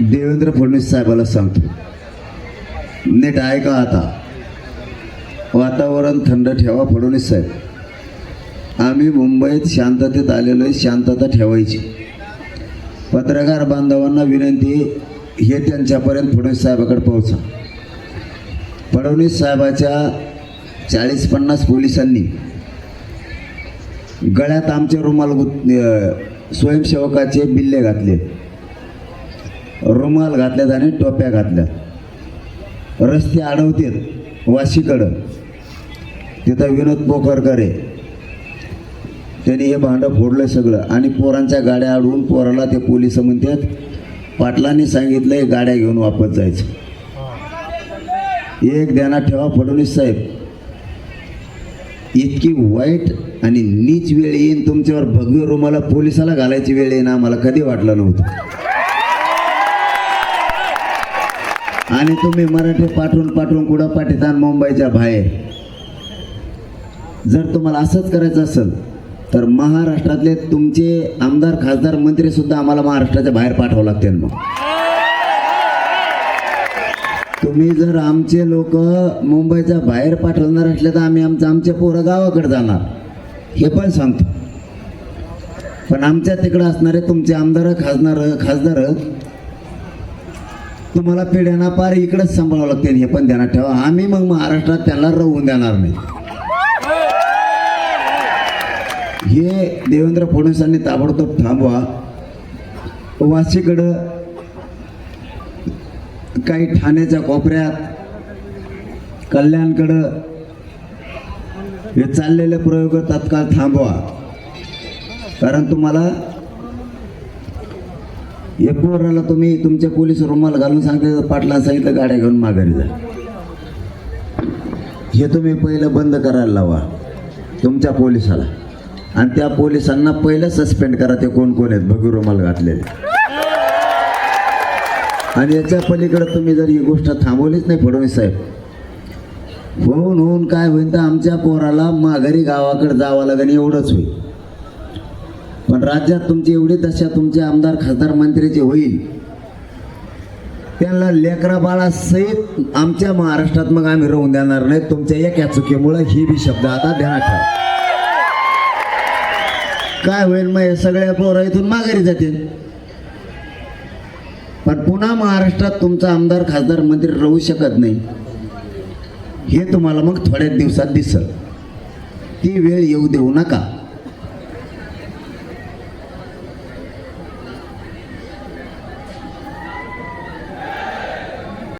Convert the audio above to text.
देवेंद्र फडणवीस साहेबाला सांगतो. नीट ऐका आता. वातावरण थंड ठेवा फडणवीस साहेब. आम्ही मुंबईत शांततेत आलेलो आहे शांतता ठेवायची. पत्रकार बांधवांना विनंती हे त्यांच्यापर्यंत फडणवीस साहेबाकडे पोहोचा. फडणवीस साहेबाच्या चाळीस पन्नास पोलिसांनी गळ्यात आमचे रुमाल गुत स्वयंसेवकाचे बिल्ले घातले रुमाल घातल्यात आणि टोप्या घातल्यात. रस्ते अडवतेत वाशीकडं. तिथं विनोद पोखरकर आहे. त्यांनी हे भांडं फोडलं सगळं. आणि पोरांच्या गाड्या अडवून पोराला ते पोलीस म्हणतात पाटलांनी सांगितलंय गाड्या घेऊन वापस जायचं. एक ध्यानात ठेवा फडणवीस साहेब. इतकी वाईट आणि नीच वेळ येईन तुमच्यावर भगवी रुमाला पोलिसाला घालायची वेळ येईन आम्हाला कधी वाटलं नव्हतं. आणि तुम्ही मराठी पाठवून पाठवून कुठं पाठितान मुंबईच्या बाहेर? जर तुम्हाला असंच करायचं असेल तर महाराष्ट्रातले तुमचे आमदार खासदार मंत्री सुद्धा आम्हाला महाराष्ट्राच्या बाहेर पाठवावं लागतील मग. तुम्ही जर आमचे लोक मुंबईच्या बाहेर पाठवणार असले तर आम्ही आमचं आमचे पोरं गावाकडे जाणार. हे पण सांगतो. पण आमच्या तिकडं असणारे तुमचे आमदार खासदार खासदार तुम्हाला पिढ्यांना पार इकडेच सांभाळावं लागते हे पण ध्यानात ठेवा. आम्ही मग महाराष्ट्रात त्यांना राहून देणार नाही. हे देवेंद्र फडणवीसांनी ताबडतोब थांबवा. वाशीकडं काही ठाण्याच्या कोपऱ्यात कल्याणकडं हे चाललेले प्रयोग तत्काळ थांबवा. कारण तुम्हाला हे पोराला तुम्ही तुमच्या पोलीस रुमाल घालून सांगते पाटला सांगितलं गाड्या घेऊन माघारी जा. हे तुम्ही पहिलं बंद करायला लावा तुमच्या पोलिसाला. आणि त्या पोलिसांना पहिलं सस्पेंड करा ते कोण कोण आहेत? भगवी रुमाल घातलेले. आणि याच्या पलीकडे तुम्ही जर ही गोष्ट थांबवलीच नाही फडणवीस साहेब. होऊन होऊन काय होईल तर आमच्या पोराला माघारी गावाकडे जावं लागेल एवढंच होईल. पण राज्यात तुमची एवढी दशा तुमचे आमदार खासदार मंत्र्याची होईल. त्यांना लेकरा बाळासहित आमच्या महाराष्ट्रात मग आम्ही राहून देणार नाही. तुमच्या एका चुकीमुळे ही बी शब्द आता ध्यानात ठेवा. काय होईल मग हे सगळ्या पोरं इथून माघारी जातील? पण पुन्हा महाराष्ट्रात तुमचा आमदार खासदार मंत्री राहू शकत नाही. हे तुम्हाला मग थोड्याच दिवसात दिसल. ती वेळ येऊ देऊ नका.